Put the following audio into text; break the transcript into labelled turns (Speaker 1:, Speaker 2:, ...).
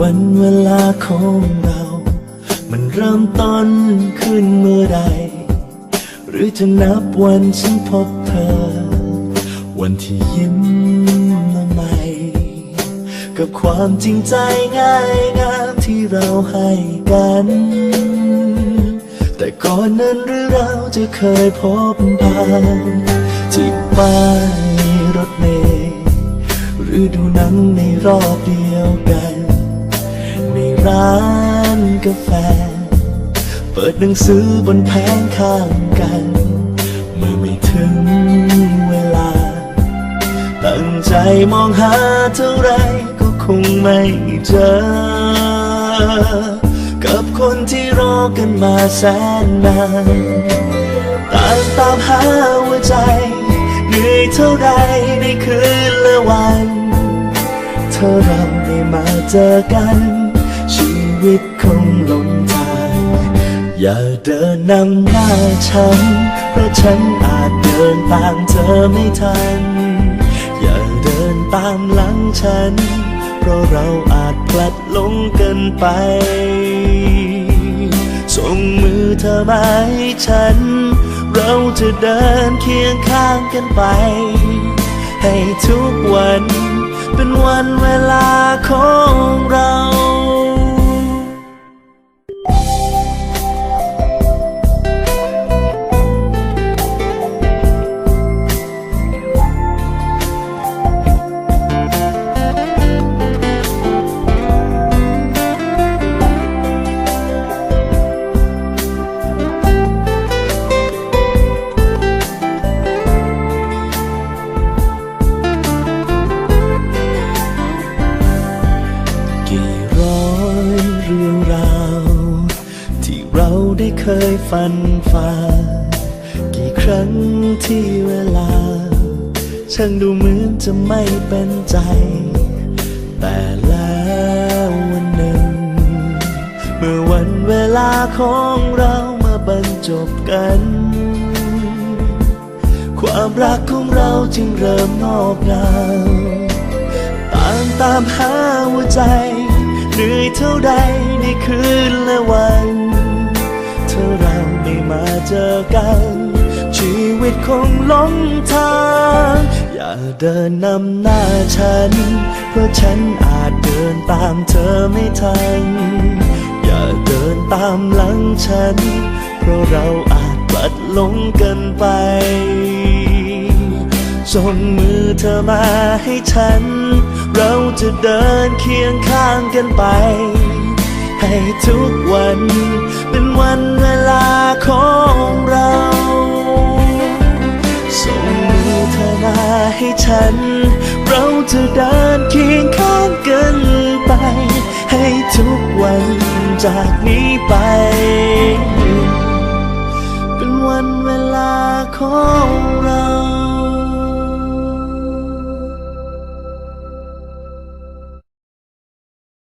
Speaker 1: วันเวลาของเรา มันเริ่มต้นขึ้นเมื่อใด หรือจะนับวันฉันพบเธอ วันที่ยิ้ม กับความจริงใจง่ายงามที่เราให้กัน แต่ก่อนนั้นหรือเราจะเคยพบผ่านที่ป้ายรถเมล์หรือดูหนังในรอบเดียวกัน ในร้านกาแฟ เปิดหนังสือบนแผงข้างกัน เมื่อไม่ถึงเวลา ตั้งใจมองหาเท่าไร คงไม่เจอ กับคนที่รอกันมาแสนนานตางตามหาหัวใจ เหนื่อยเท่าไรในคืนและวัน เธอเราได้มาเจอกัน ชีวิตคงหลงทาง อย่าเดินนำหน้าฉัน เพราะฉันอาจเดินตามเธอไม่ทัน อย่าเดินตามหลังฉัน เพราะเราอาจพลัดหลงกันไป ส่งมือเธอมาให้ฉัน เราจะเดินเคียงข้างกันไป ให้ทุกวันเป็นวันเวลาของเรา เคยฝันฝ่า กี่ครั้งที่เวลา ช่างดูเหมือนจะไม่เป็นใจ แต่แล้ววันหนึ่ง เมื่อวันเวลาของเรามาบรรจบกัน ความรักของเราจึงเริ่มงอกงามต่างตามหาหัวใจเหนื่อยเท่าใดในคืนและวัน กัน ชีวิตคงหลงทาง อย่าเดินนำหน้าฉัน เพราะฉันอาจเดินตามเธอไม่ทัน อย่าเดินตามหลังฉัน เพราะเราอาจพลัดหลงกันไปส่งมือเธอมาให้ฉัน เราจะเดินเคียงข้างกันไป ให้ทุกวัน เป็นวันเวลาของเราส่งมือเธอมาให้ฉัน เราจะเดินเคียงข้างกันไป ให้ทุกวันจากนี้ไป เป็นวันเวลาของเรา